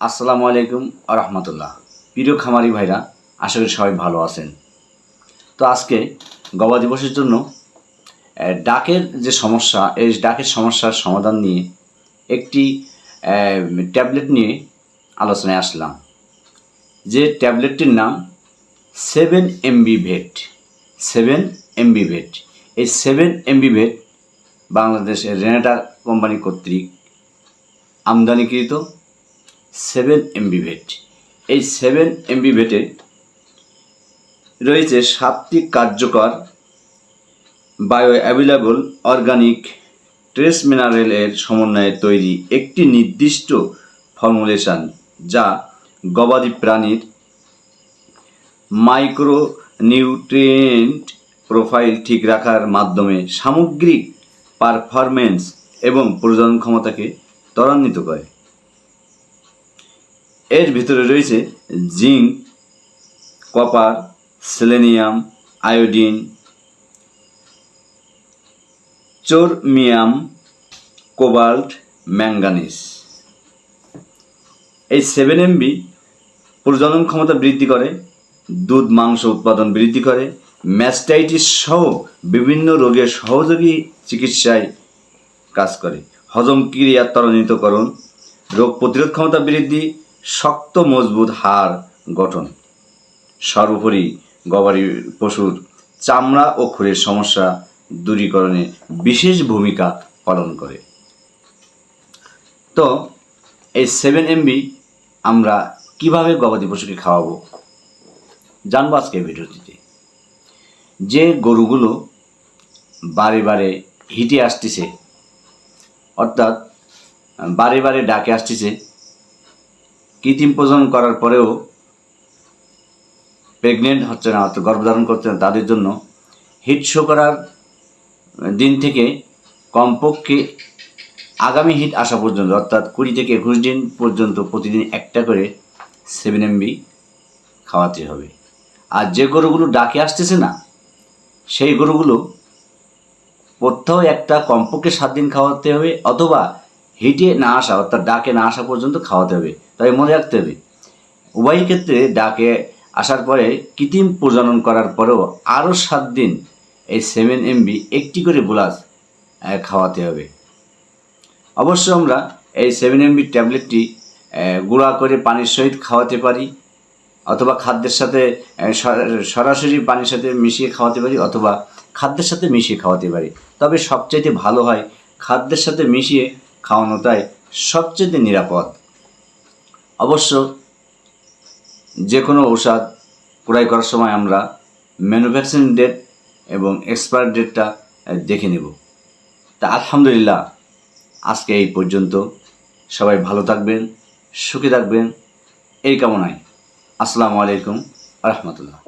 আসসালামু আলাইকুম রহমতুল্লাহ। প্রিয় খামারি ভাইরা, আশা করি সবাই ভালো আছেন। তো আজকে গবাদি দিবসের জন্য ডাকের যে সমস্যা, এই ডাকের সমস্যার সমাধান নিয়ে একটি ট্যাবলেট নিয়ে আলোচনায় আসলাম। যে ট্যাবলেটটির নাম seven MB vet. Seven MB vet. এই সেভেন এমবি ভেট বাংলাদেশের রেনেটা কোম্পানি কর্তৃক আমদানিকৃত সেভেন এমবি ভেট এই সেভেন এমবি ভেটে রয়েছে সাতটি কার্যকর বায়ো অ্যাভেলেবল অর্গানিক ট্রেস মিনারেলের সমন্বয়ে তৈরি একটি নির্দিষ্ট ফর্মুলেশন যা গবাদি প্রাণীর মাইক্রো নিউট্রিয়েন্ট প্রোফাইল ঠিক রাখার মাধ্যমে সামগ্রিক পারফরমেন্স এবং প্রজনন ক্ষমতাকে ত্বরান্বিত করে। এর ভিতরে রয়েছে zinc, copper, selenium, iodine, chromium, cobalt, manganese. এই সেভেন এমবি প্রজনন ক্ষমতা বৃদ্ধি করে, দুধ, মাংস উৎপাদন বৃদ্ধি করে ম্যাস্টাইটিস সহ বিভিন্ন রোগের সহযোগী চিকিৎসায় কাজ করে। হজম ক্রিয়া ত্বরান্বিতকরণ রোগ প্রতিরোধ ক্ষমতা বৃদ্ধি শক্ত, মজবুত হাড় গঠন। সর্বোপরি গবাদি পশুর চামড়া ও খুরের সমস্যা দূরীকরণে বিশেষ ভূমিকা পালন করে। তো, এই সেভেন এমবি আমরা কীভাবে গবাদি পশুকে খাওয়াবো জানব আজকে ভিডিওটিতে। যে গরুগুলো বারে বারে হিটে আসতেছে, অর্থাৎ বারে বারে ডাকে আসতেছে কৃত্রিম প্রজনন করার পরেও প্রেগনেন্ট হচ্ছে না, অর্থাৎ গর্ভধারণ করছে না তাদের জন্য। হিট শো করার দিন থেকে কমপক্ষে আগামী হিট আসা পর্যন্ত, অর্থাৎ কুড়ি থেকে একুশ দিন পর্যন্ত প্রতিদিন একটা করে সেভেন এমবি খাওয়াতে হবে। আর যে গরুগুলো ডাকে আসতেছে না, সেই গরুগুলো প্রত্যহ একটা কমপক্ষে সাত দিন খাওয়াতে হবে, অথবা হিটে না আসা, অর্থাৎ ডাকে না আসা পর্যন্ত খাওয়াতে হবে তবে মনে রাখতে হবে। উভয় ক্ষেত্রে ডাকে আসার পরে কৃত্রিম প্রজনন করার পরেও আরও সাত দিন এই সেভেন এমবি একটি করে বোলাস খাওয়াতে হবে। অবশ্য আমরা এই সেভেন এমবি ট্যাবলেটটি গুঁড়া করে পানির সহিত খাওয়াতে পারি, অথবা খাদ্যের সাথে সরাসরি পানির সাথে মিশিয়ে খাওয়াতে পারি, অথবা খাদ্যের সাথে মিশিয়ে খাওয়াতে পারি। তবে সবচাইতে ভালো হয় খাদ্যের সাথে মিশিয়ে খাওয়ানোটাই সবচেয়ে নিরাপদ। অবশ্য যে কোনো ঔষধ ক্রয় করার সময় আমরা ম্যানুফ্যাকচারিং ডেট এবং এক্সপায়ার ডেটটা দেখে নেব। তা আলহামদুলিল্লাহ, আজকে এই পর্যন্ত। সবাই ভালো থাকবেন, সুখী থাকবেন। এই কামনায়। আসসালামু আলাইকুম রহমতুল্লাহ।